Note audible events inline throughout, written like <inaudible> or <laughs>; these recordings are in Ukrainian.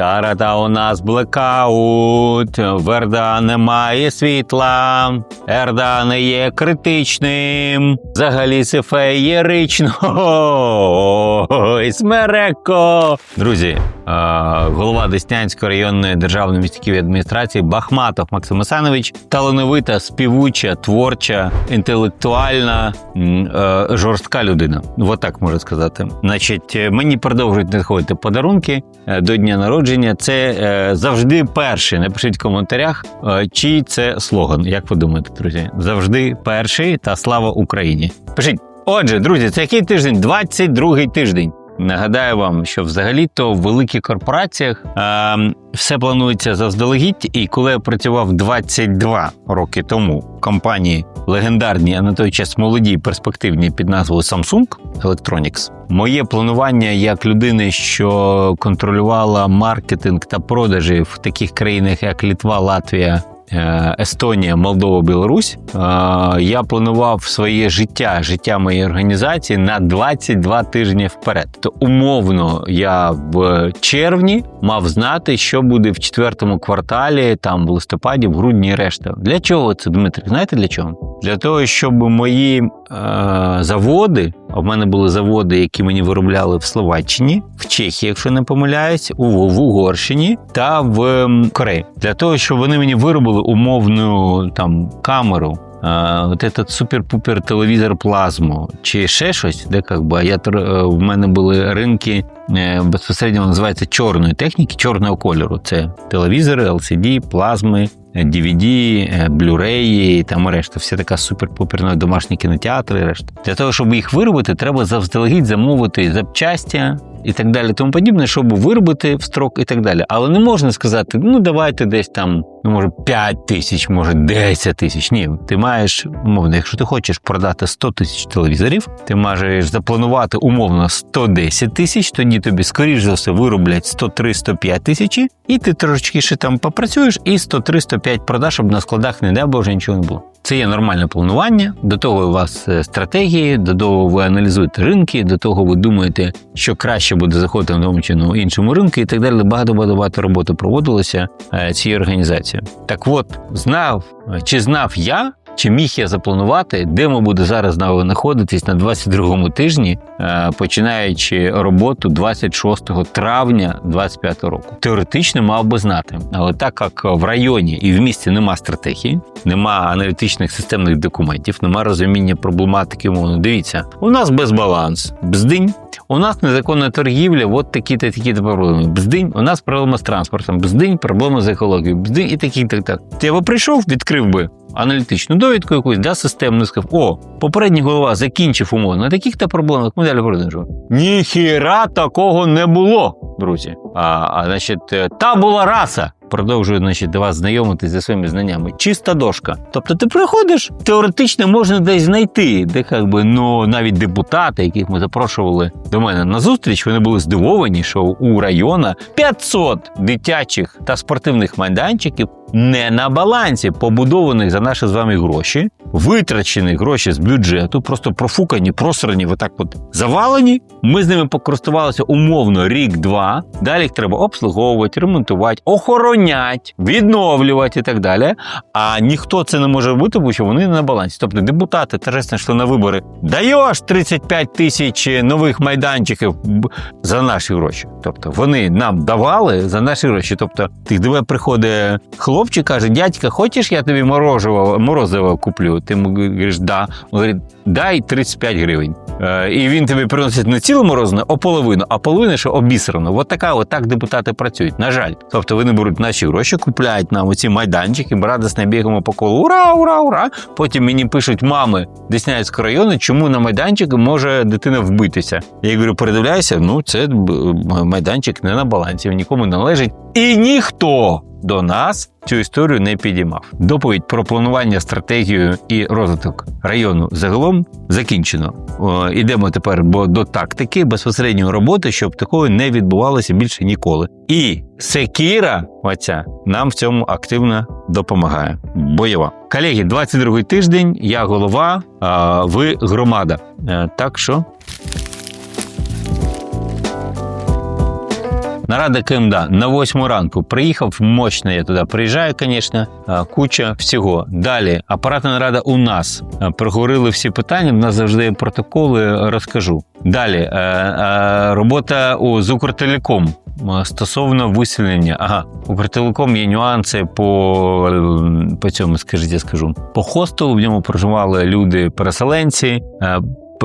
Тарата у нас блекаут, Верда немає світла, Ерда не є критичним, взагалі це феєрично. <laughs> Ой, смереко. Друзі, голова Деснянської районної державної міської адміністрації Бахматов Максим Осанович талановита, співуча, творча, інтелектуальна, е, жорстка людина. Вот так можна сказати. Значить, е, мені продовжують надходити подарунки е, до дня народження. Це завжди перший. Напишіть в коментарях, чий це слоган. Як ви думаєте, друзі? Завжди перший та слава Україні. Пишіть. Отже, друзі, це який тиждень? 22-й тиждень. Нагадаю вам, що взагалі-то в великих корпораціях е, все планується заздалегідь. І коли я працював 22 роки тому в компанії легендарній, а на той час молодій перспективній під назвою Samsung Electronics, моє планування як людини, що контролювала маркетинг та продажі в таких країнах, як Літва, Латвія. Е, Естонія, Молдова, Білорусь. Е, Я планував своє життя, життя моєї організації на 22 тижні вперед. То умовно я в червні мав знати, що буде в четвертому кварталі, там в листопаді, в грудні і решта. Для чого це, Дмитрик? Знаєте для чого? Для того, щоб мої е, заводи, а в мене були заводи, які мені виробляли в Словаччині, в Чехії, якщо не помиляюсь, у в Угорщині та в Кореї, для того, щоб вони мені виробили умовну там камеру. А, от этот супер-пупер телевізор плазму чи ще щось, де як би, я е, в мене були ринки е, безпосередньо називається чорної техніки, чорного кольору. Це телевізори, LCD, плазми, DVD, е, Blu-ray, там решта. Все така супер-пуперна домашні кінотеатри. Решта для того, щоб їх виробити, треба завздалегідь замовити запчастя. І так далі, тому подібне, щоб виробити в строк і так далі. Але не можна сказати, ну давайте десь там, ну може 5 тисяч, може 10 тисяч. Ні, ти маєш умовно, якщо ти хочеш продати 100 тисяч телевізорів, ти маєш запланувати умовно 110 тисяч, тоді тобі скоріш за все вироблять 103-105 тисяч, і ти трошечки ще там попрацюєш, і 103-105 продаш, щоб на складах не дай Боже нічого не було. Це є нормальне планування. До того у вас е, стратегії, до того ви аналізуєте ринки, до того ви думаєте, що краще буде заходити на тому чи на іншому ринку, і так далі. Багато багато багато роботи проводилося е, цією організацією. Так от, знав е, чи знав я. Чи міг я запланувати, де ми буде зараз знаходитись на 22-му тижні, е, починаючи роботу 26 травня 25 року? Теоретично мав би знати, але так як в районі і в місті нема стратегії, нема аналітичних системних документів, нема розуміння проблематики умовно. Дивіться, у нас безбаланс, бздинь. У нас незаконна торгівля, от такі-то такі-то проблеми. Бздинь, у нас проблема з транспортом, бздинь, проблема з екологією, бздинь і такі, так, так. Ти би прийшов, відкрив би аналітичну довідку якусь, да, системну, сказав, о, попередній голова закінчив умовно на таких-то проблемах, ми далі продовжуємо. Ніхіра такого не було, друзі. А, а значить, е, та була раса. Продовжую значить, вас знайомити зі своїми знаннями. Чиста дошка. Тобто ти приходиш, теоретично можна десь знайти, де як би, ну, навіть депутати, яких ми запрошували до мене на зустріч, вони були здивовані, що у района 500 дитячих та спортивних майданчиків не на балансі, побудованих за наші з вами гроші, витрачені гроші з бюджету, просто профукані, просрані, отак от завалені. Ми з ними покористувалися умовно рік-два. Далі їх треба обслуговувати, ремонтувати, охоронять, відновлювати і так далі. А ніхто це не може робити, бо що вони не на балансі. Тобто депутати торжественно йшли на вибори. Даєш 35 тисяч нових майданчиків за наші гроші. Тобто вони нам давали за наші гроші. Тобто, ти диви, приходить хлопчик, каже: дядька, хочеш, я тобі морожево, морозиво куплю? Ти йому говориш, да. Він говорить, дай 35 гривень. Е, і він тобі приносить не ціле морозиво, а половину, а половина ще обісрано. От така, от так депутати працюють. На жаль. Тобто вони беруть наші гроші, купляють нам оці майданчики, ми радісно бігаємо по колу. Ура, ура, ура! Потім мені пишуть мами Деснянського району, чому на майданчик може дитина вбитися. Я говорю, передивляйся, ну це майданчик не на балансі, нікому не належить. І ніхто до нас цю історію не підіймав. Доповідь про планування, стратегію і розвиток району загалом закінчено. Ідемо тепер до тактики безпосередньої роботи, щоб такого не відбувалося більше ніколи. І секіра, оця, нам в цьому активно допомагає. Бойова. Колеги, 22-й тиждень. Я голова, а ви громада. Е, Так що Нарада КМДА на восьму ранку приїхав мощно. Я туди приїжджаю, звісно, куча всього. Далі апаратна нарада у нас проговорили всі питання. В нас завжди протоколи. Розкажу. Далі е, е, робота з Укртелеком. Стосовно виселення, ага, Укртелеком є нюанси по, по цьому, скажіть, я скажу. По хостелу в ньому проживали люди-переселенці.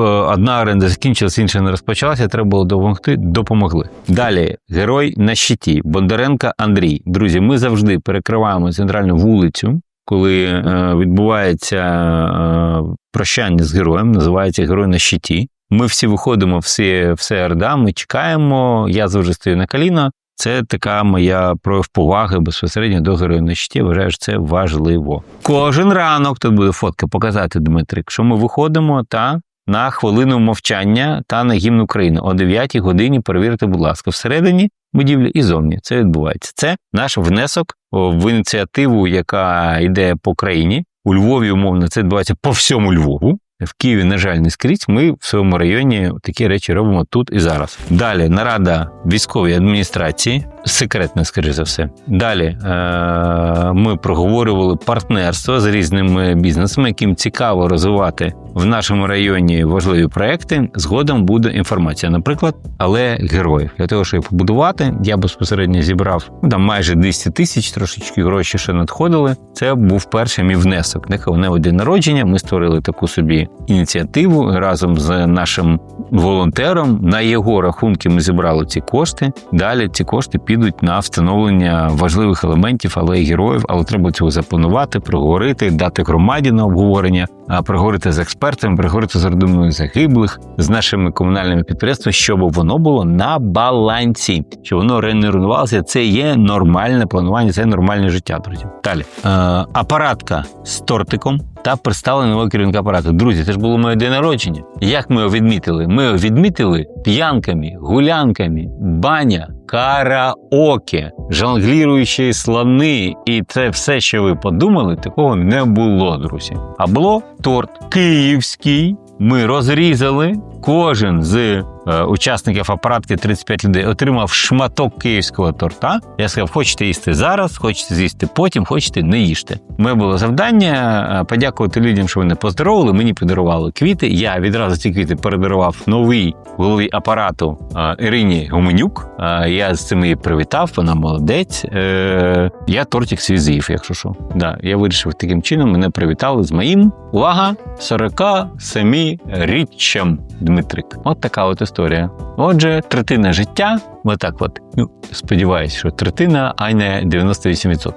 Одна оренда закінчилась, інша не розпочалася. Треба було допомогти. Допомогли. Далі герой на щиті Бондаренка Андрій. Друзі, ми завжди перекриваємо центральну вулицю, коли е, відбувається е, прощання з героєм. Називається Герой на щиті. Ми всі виходимо, всі, все РДА, ми чекаємо. Я завжди стою на коліна. Це така моя прояв поваги безпосередньо до героїв на щиті. Вважаю, що це важливо. Кожен ранок тут буде фотка показати Дмитрик, що ми виходимо та на хвилину мовчання та на гімн України о 9 годині. Перевірте, будь ласка, всередині будівлі і зовні це відбувається. Це наш внесок в ініціативу, яка йде по країні. У Львові умовно це відбувається по всьому Львову. В Києві, на жаль, не скрізь. Ми в своєму районі такі речі робимо тут і зараз. Далі нарада військової адміністрації, секретна, скоріше за все. Далі е- ми проговорювали партнерство з різними бізнесами, яким цікаво розвивати в нашому районі важливі проекти. Згодом буде інформація, наприклад, але героїв для того, щоб побудувати, я безпосередньо зібрав ну, там майже 200 тисяч, трошечки гроші ще надходили. Це був перший мій внесок. Нехай день народження. Ми створили таку собі ініціативу разом з нашим волонтером. На його рахунки ми зібрали ці кошти. Далі ці кошти підуть на встановлення важливих елементів алеї героїв, але треба цього запланувати, проговорити, дати громаді на обговорення, а проговорити з експертами, проговорити з родиною загиблих, з нашими комунальними підприємствами, щоб воно було на балансі, щоб воно не. Це є нормальне планування, це нормальне життя, друзі. Далі е, апаратка з тортиком та представлення нового керівника. Друзі, це ж було моє день народження. Як ми його відмітили? Ми його відмітили п'янками, гулянками, баня, караоке, жонгліруючі слони, і це все, що ви подумали, такого не було, друзі. А було торт київський. Ми розрізали. Кожен з учасників апаратки 35 людей отримав шматок київського торта. Я сказав, хочете їсти зараз, хочете з'їсти потім, хочете не їжте. Моє було завдання е, подякувати людям, що вони поздоровили. Мені подарували квіти. Я відразу ці квіти передарував новий голові апарату е, Ірині Гуменюк. Е, Я з цим її привітав, вона молодець. Е, Я тортик свій з'їв, якщо що. Да, я вирішив таким чином. Мене привітали з моїм увага 47-річчям. Дмитрик. От така от історія. Отже, третина життя. Отак от. Ну, сподіваюсь, що третина, а не 98%.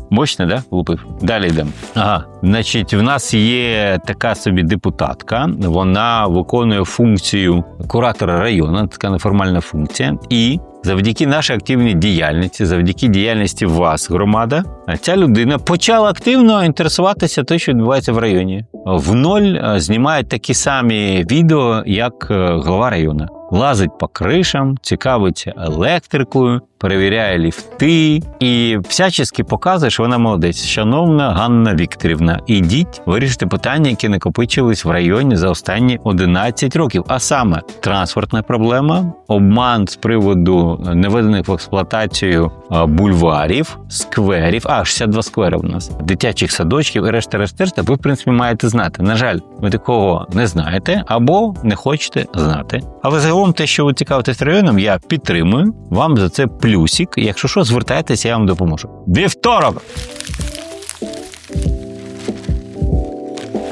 <laughs> Мощно, да? Лупив. Далі йдемо. Ага. Значить, в нас є така собі депутатка. Вона виконує функцію куратора району, така неформальна функція. І завдяки нашій активній діяльності, завдяки діяльності вас, громада, ця людина почала активно інтересуватися те, що відбувається в районі. В ноль е, знімає такі самі відео, як е, глава району. Лазить по кришам, цікавиться електрикою, перевіряє ліфти і всячески показує, що вона молодець. Шановна Ганна Вікторівна, ідіть вирішити питання, які накопичились в районі за останні 11 років. А саме транспортна проблема, обман з приводу неведених в експлуатацію бульварів, скверів. А 62 сквери в нас, дитячих садочків і решта решта. Ви в принципі маєте знати. На жаль, ви такого не знаєте або не хочете знати. Але загалом те, що ви цікавитесь районом, я підтримую. Вам за це плюсик. Якщо що, звертайтеся, я вам допоможу. Вівторок!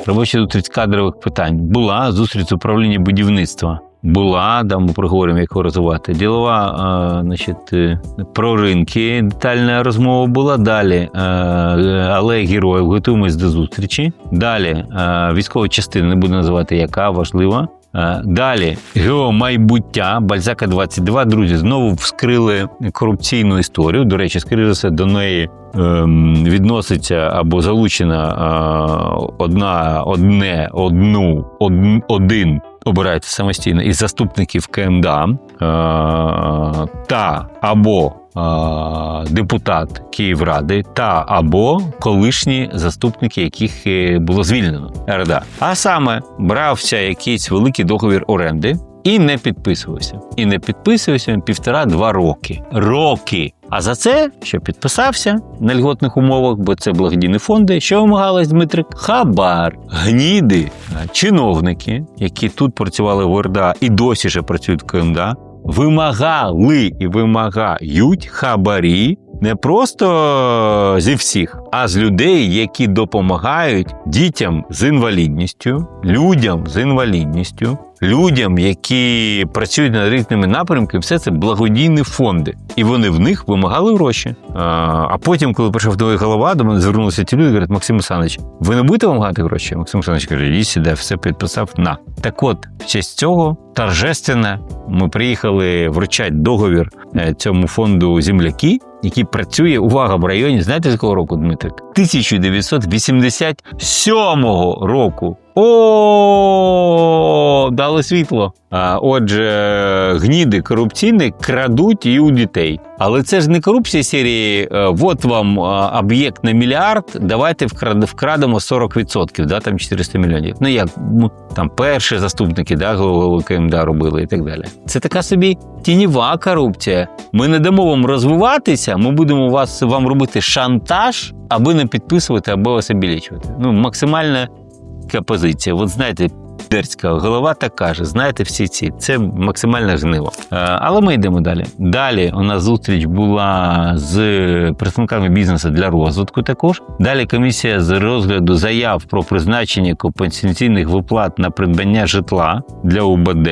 Робоча зустріч кадрових питань. Була зустріч з управління будівництва. Була, да, ми проговоримо, як його розвивати. Ділова, е, значить, е, про ринки детальна розмова була. Далі е, алея героїв, готуємось до зустрічі. Далі е, військова частина, не буду називати, яка важлива. Е, Далі геомайбуття Бальзака 22. Друзі, знову вскрили корупційну історію. До речі, скоріше до неї ем, відноситься або залучена е, одна, одне, одну, од, один обираєте самостійно із заступників КМДА е, та або е, депутат Київради та або колишні заступники, яких е, було звільнено РДА. А саме брався якийсь великий договір оренди. І не підписувався. І не підписувався півтора-два роки. Роки. А за це, що підписався на льготних умовах, бо це благодійні фонди, що вимагалось Дмитрик? Хабар, гніди, чиновники, які тут працювали в ОРДА і досі ще працюють в КМДА, вимагали і вимагають хабарі не просто зі всіх, а з людей, які допомагають дітям з інвалідністю, людям з інвалідністю, людям, які працюють над різними напрямками, все це благодійні фонди, і вони в них вимагали гроші. А потім, коли прийшов новий голова, до мене звернулися ті люди, говорять, Максим Олександрович, ви не будете вимагати гроші? Максим Олександрович каже, їй сіде, все підписав на так. От в честь цього торжественно ми приїхали вручати договір е, цьому фонду земляки. Який працює увага в районі, знаєте з якого року, Дмитрик? 1987 року. О, дали світло. А, Отже, гніди корупційні крадуть і у дітей. Але це ж не корупція серії. е, От вам е, об'єкт на мільярд. Давайте вкрадемо 40%, да, там 400 мільйонів. Ну як ну, там перші заступники, да, голови КМДА робили і так далі. Це така собі тіньова корупція. Ми не дамо вам розвиватися. Ми будемо вас вам робити шантаж, аби не підписувати, або вас обілічувати. Ну максимальна така позиція. От знаєте, дерська голова так каже: знаєте, всі ці це максимальне гниво. Е, Але ми йдемо далі. Далі у нас зустріч була з представниками бізнесу для розвитку. Також далі комісія з розгляду заяв про призначення компенсаційних виплат на придбання житла для УБД.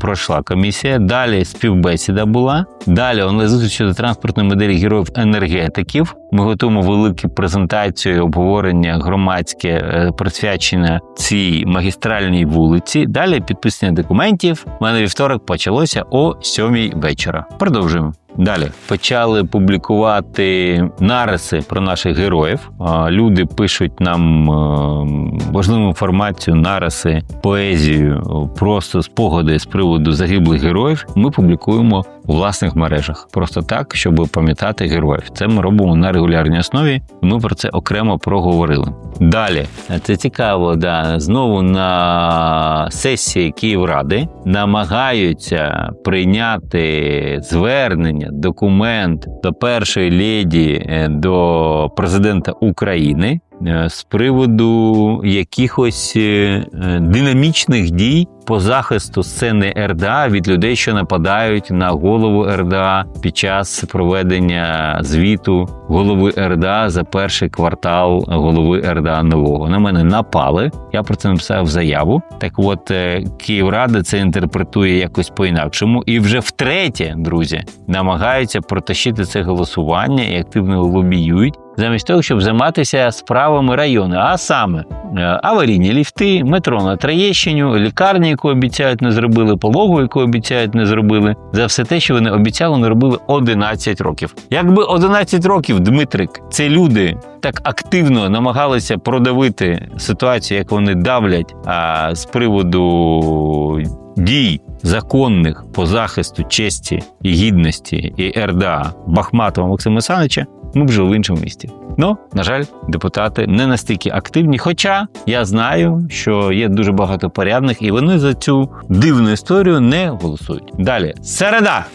Пройшла комісія. Далі співбесіда була. Далі у зустріч щодо транспортної моделі героїв енергетиків. Ми готуємо велику презентацію, обговорення громадське е, присвячене цій магістральній вулиці. Далі підписання документів. У мене вівторок почалося о 7 вечора. Продовжуємо. Далі почали публікувати нариси про наших героїв. Люди пишуть нам е, важливу інформацію, нариси, поезію, просто спогади з приводу загиблих героїв. Ми публікуємо у власних мережах, просто так, щоб пам'ятати героїв. Це ми робимо на регулярній основі. Ми про це окремо проговорили. Далі це цікаво. Да знову на сесії Київради намагаються прийняти звернення, документ до першої леді е, до президента України. е, З приводу якихось е, динамічних дій по захисту сцени РДА від людей, що нападають на голову РДА під час проведення звіту голови РДА за перший квартал голови РДА нового. На мене напали. Я про це написав заяву. Так, от е, Київрада це інтерпретує якось по-інакшому, і вже втретє, друзі, намагаються протащити це голосування і активно лобіюють. Замість того, щоб займатися справами району, а саме е, аварійні ліфти, метро на Троєщині, лікарні, яку обіцяють, не зробили, пологу, яку обіцяють, не зробили. За все те, що вони обіцяли, не робили 11 років. Якби 11 років, Дмитрик, це люди так активно намагалися продавити ситуацію, як вони давлять а, з приводу дій законних по захисту честі і гідності і РДА Бахматова Максима Санича, ми б жили в іншому місті. Ну, на жаль, депутати не настільки активні. Хоча я знаю, що є дуже багато порядних, і вони за цю дивну історію не голосують. Далі, середа.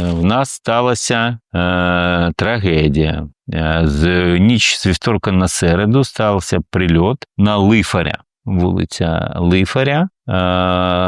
Е, В нас сталася е, трагедія. Е, з ніч з вівторка на середу стався прильот на Лифаря, вулиця Лифаря. Е,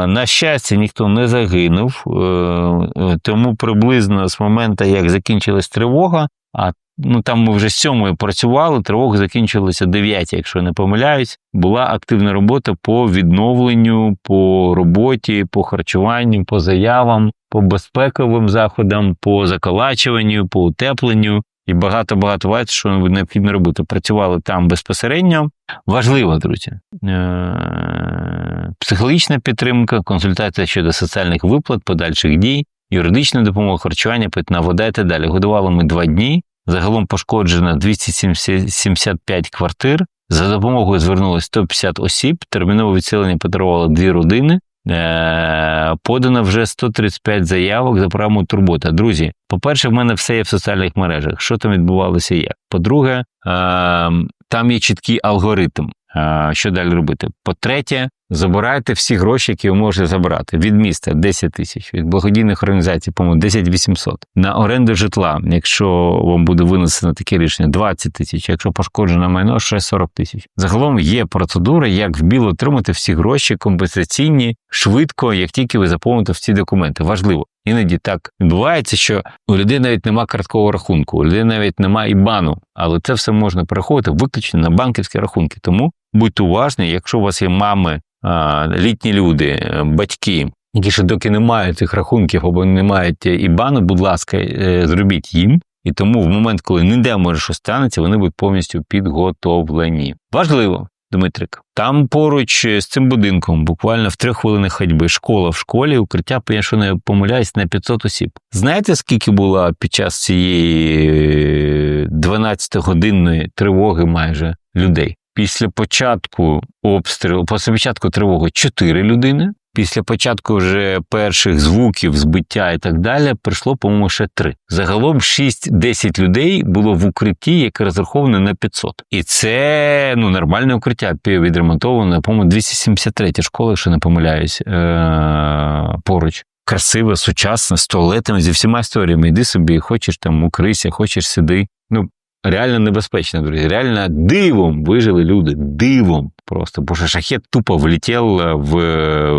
на щастя, ніхто не загинув, е, тому приблизно з моменту, як закінчилась тривога, а ну там ми вже з сьомої працювали, тривога закінчилася 9, якщо не помиляюсь. Була активна робота по відновленню, по роботі, по харчуванню, по заявам, по безпековим заходам, по заколачуванню, по утепленню. І багато-багато бачить, що необхідно робити. Працювали там безпосередньо. Важливо, друзі. Е, Психологічна підтримка, консультація щодо соціальних виплат, подальших дій, юридична допомога, харчування, питна вода і так далі. Годували ми два дні. Загалом пошкоджено 275 квартир. За допомогою звернулося 150 осіб, термінове відселення подарувало дві родини. Е, подано вже 135 заявок за програму Турбота. Друзі, по-перше, в мене все є в соціальних мережах. Що там відбувалося як? По-друге, е, там є чіткий алгоритм. Е, що далі робити? По-третє, забирайте всі гроші, які ви можете забрати. Від міста 10 тисяч, від благодійних організацій, по-моєму, 10 800. На оренду житла, якщо вам буде винесено таке рішення, 20 тисяч, якщо пошкоджено майно, ще 40 тисяч. Загалом є процедура, як в біло отримати всі гроші компенсаційні швидко, як тільки ви заповните всі документи. Важливо. Іноді так відбувається, що у людей навіть нема карткового рахунку, у людей навіть нема ібану, але це все можна переходити виключно на банківські рахунки. Тому будьте уважні, якщо у вас є мами, літні люди, батьки, які ще доки не мають цих рахунків або не мають ібану, будь ласка, е, зробіть їм. І тому в момент, коли ніде може щось станеться, вони будуть повністю підготовлені. Важливо, Дмитрик. Там поруч з цим будинком, буквально в трьох хвилинах ходьби, школа в школі, укриття, якщо не помиляюсь, на 500 осіб. Знаєте, скільки було під час цієї 12-годинної тривоги майже людей? Після початку обстрілу, після початку тривоги 4 людини. Після початку вже перших звуків, збиття і так далі, прийшло, по-моєму, ще три. Загалом 6-10 людей було в укритті, яке розраховане на 500. І це ну, нормальне укриття відремонтоване, по-моєму, 273 школа, якщо не помиляюсь, е- поруч. Красиве, сучасне, з туалетами, зі всіма історіями. Йди собі, хочеш там укрися, хочеш сиди. Ну, реально небезпечно, друзі. Реально дивом вижили люди. Дивом просто. Бо що шахет тупо влетів в,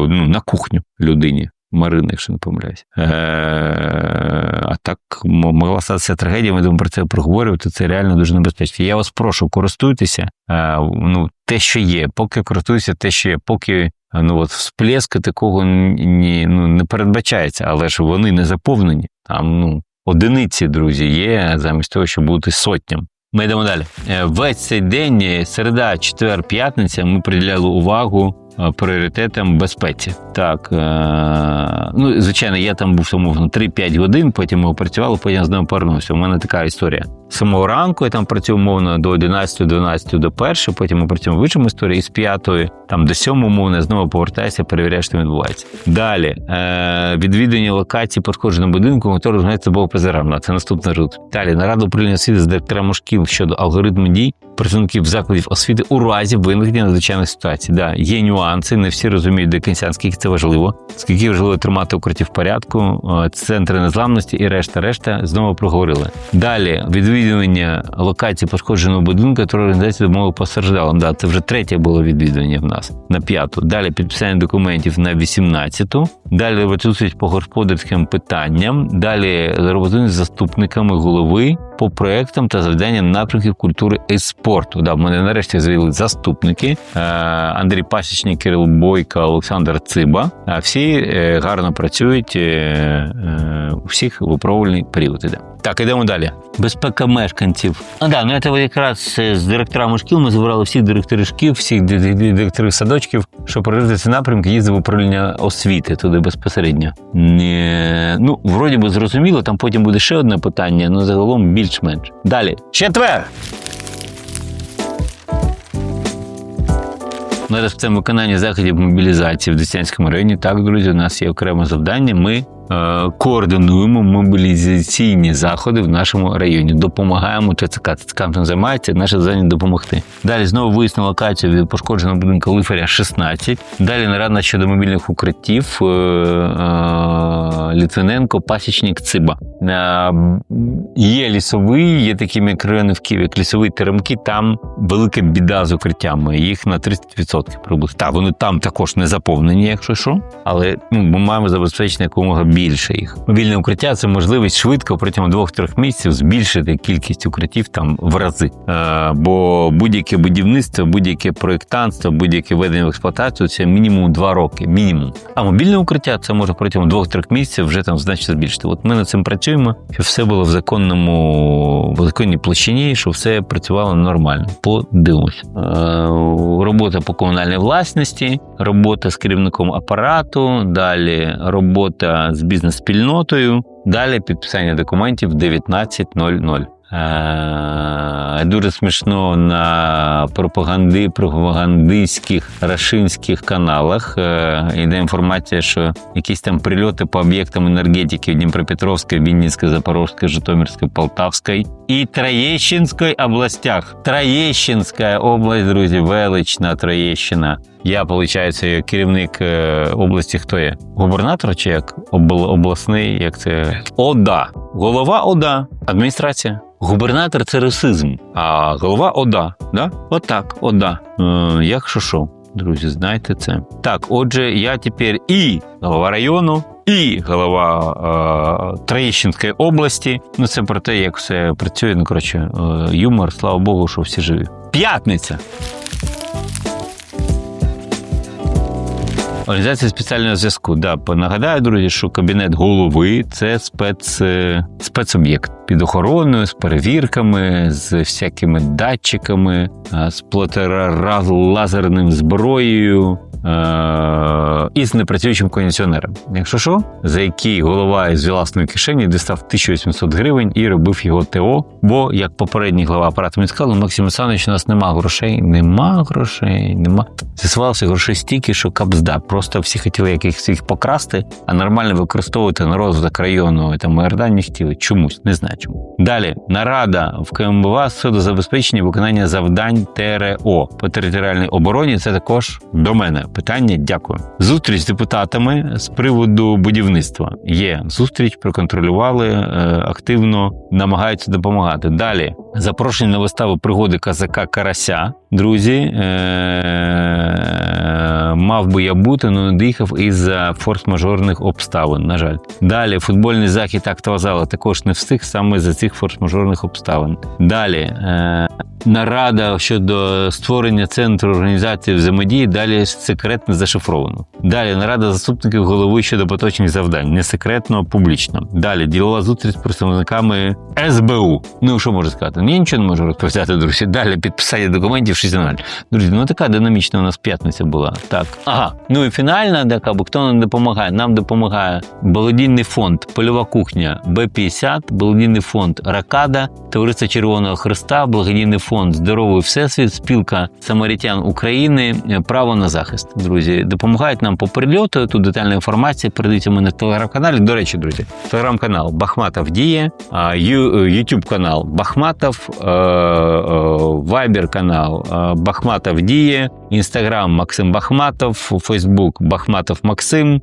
ну, на кухню людині. Марини, якщо не помиляюсь. Е, А так могла статися трагедія, ми будемо про це проговорювати. Це реально дуже небезпечно. Я вас прошу, користуйтеся. Е, ну, те, що є, поки користуюся, те, що є, поки ну от всплеска такого ні, ну, не передбачається, але ж вони не заповнені. Там ну одиниці, друзі, є замість того, щоб бути сотням. Ми йдемо далі. Е, весь цей день, середа, четвер, п'ятниця, ми приділяли увагу Е, пріоритетам безпеці. Так, е, ну звичайно, я там був умовно 3-5 годин, потім ми опрацювали, потім ним повернувся. У мене така історія. З самого ранку я там працюю умовно до 11, 12 до 1, потім ми працюємо в іншому історії, з 5, там до 7 умовно, знову повертаюся, перевіряю, що відбувається. Далі е, відвідування локації пошкодженого будинку, який розглядається було позаравно. Це наступний рут. Далі нараду управління освіти з директором шкіл щодо алгоритму дій працівників закладів освіти у разі виникнення надзвичайних ситуацій. Да, є нюанси, не всі розуміють до кінця, скільки це важливо, скільки важливо тримати укриття в порядку, е, центри незламності і решта, решта знову проговорили. Далі відвідування локації пошкодженого будинку, яку організація домови постраждалим. Да, це вже третє було відвідування в нас на п'яту. Далі підписання документів на 18-ту. Далі відсутність по господарським питанням. Далі роботи з заступниками голови по проектам та завданням напрямків культури і спорту. Да, мене нарешті звіли заступники е, Андрій Пасічник, Кирил Бойко, Олександр Циба. А всі е, гарно працюють е, у всіх випробувальний період. Іде. Так, ідемо далі. Безпека мешканців. А да, ну це якраз з директорами шкіл ми збирали всіх директорів шкіл, всіх директорів садочків, щоб перевірити ці напрямки, їздив управління освіти туди безпосередньо. Ну, вроді би зрозуміло, там потім буде ще одне питання, але ну, загалом більш-менш. Далі. Четвер! Зараз в цьому виконанні заходів мобілізації в Деснянському районі. Так, друзі, у нас є окреме завдання. Ми Е, координуємо мобілізаційні заходи в нашому районі. Допомагаємо ТЦК. ТЦК там займається, наше завдання допомогти. Далі знову виїзд локацію від пошкодженого будинку Лифаря 16. Далі нарада щодо мобільних укриттів е, е, Літвиненко, Пасічник, Циба. Є лісовий, є такі мікрорайони в Києві, як лісовий теремки. Там велика біда з укриттями. Їх на 30% приблизно. Так, вони там також не заповнені, якщо що, але ну, ми маємо забезпечити якомога більше їх. Мобільне укриття це можливість швидко протягом двох-трьох місяців збільшити кількість укриттів там в рази. Е, бо будь-яке будівництво, будь-яке проєктантство, будь-яке введення в експлуатацію це мінімум два роки. Мінімум. А мобільне укриття це може протягом двох-трьох місяців вже там значно збільшити. От ми над цим працюємо, щоб все було в законному в законній площині, щоб все працювало нормально. Подивимось. Е, робота по комунальній власності, робота з керівником апарату, далі робота з бізнес-спільнотою. Далі підписання документів 19.00. Е, дуже смішно на пропаганди, пропагандистських рашинських каналах. Е, йде інформація, що якісь там прильоти по об'єктам енергетики в Дніпропетровській, Вінницькій, Запорозькій, Житомирській, Полтавській і Троєщинській областях. Троєщинська область, друзі, велична Троєщина. Я, виходить, керівник е, області, хто є? Губернатор чи як Обл- обласний, як це ОДА. Голова ОДА, адміністрація. Губернатор це расизм, а голова ОДА. Да? Отак, ОДА. Е, якщо що, друзі, знайте це. Так, отже, я тепер і голова району, і голова е, Троєщинської області. Ну, це про те, як все працює. Ну, коротше, е, юмор, слава Богу, що всі живі. П'ятниця. Організація спеціального зв'язку. Да, нагадаю, друзі, що кабінет голови це спец, е, спецоб'єкт під охороною, з перевірками, з всякими датчиками, е, з плотеразлазерним зброєю. е, І з непрацюючим кондиціонером. Якщо що, за який голова із власної кишені дістав 1800 гривень і робив його ТО. Бо, як попередній глава апарату мені сказали, Максим Олександрович, у нас нема грошей, нема грошей, нема. З'ясувалося грошей стільки, що капзда. Просто всі хотіли якихось їх покрасти, а нормально використовувати на розвиток району там РДА не хотіли. Чомусь, не знаю чому. Далі нарада в КМБВА щодо забезпечення виконання завдань ТРО по територіальній обороні. Це також до мене питання. Дякую. Зустріч з депутатами з приводу будівництва є. Зустріч проконтролювали е, активно, намагаються допомагати. Далі запрошення на виставу пригоди казака Карася. Друзі, е- мав би я бути, але не доїхав із-за форс-мажорних обставин. На жаль, далі футбольний захід актова зала також не встиг саме за цих форс-мажорних обставин. Далі е- нарада щодо створення центру організації взаємодії. Далі секретно зашифровано. Далі нарада заступників голови щодо поточних завдань, не секретно, а публічно. Далі ділова зустріч з представниками СБУ. Ну що можу сказати? Ні, нічого не можу розповідати, друзі. Далі підписання документів 6 0 Друзі, ну така динамічна у нас п'ятниця була. Так. Ага. Ну і фінальна, така, бо хто нам допомагає? Нам допомагає благодійний фонд Польова кухня Б-50, благодійний фонд Ракада, Товариство Червоного Христа, благодійний фонд Здоровий Всесвіт, спілка Самарітян України, право на захист. Друзі, допомагають нам по прильоту. Тут детальна інформація. Передайте мене в телеграм-каналі. До речі, друзі, телеграм-канал Бахматов Діє, Ютуб канал Бахматов, е, е, Вайбер канал е, Бахматов Діє, Інстаграм Максим Бахматов, Фейсбук Бахматов Максим.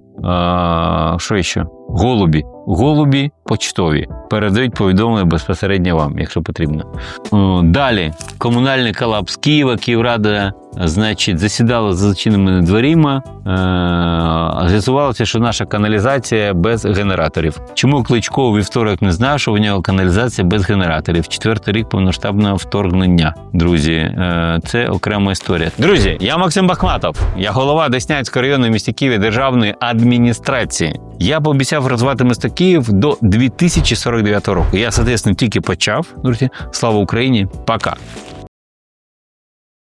Що ще? Голубі. Голубі почтові передають повідомлення безпосередньо вам, якщо потрібно. Далі комунальний колапс Києва, Київрада, значить, засідала за зачиненими дверима. Е, З'ясувалося, що наша каналізація без генераторів. Чому Кличко у вівторок не знав, що в нього каналізація без генераторів? Четвертий рік повноштабного вторгнення. Друзі, е, це окрема історія. Друзі, я Максим Бахматов, я голова Деснянського району в місті Києві державної адміністрації. Я пообіцяв розвивати місто Київ до 2049 року. Я, соответственно, тільки почав. Друзі, слава Україні! Пока!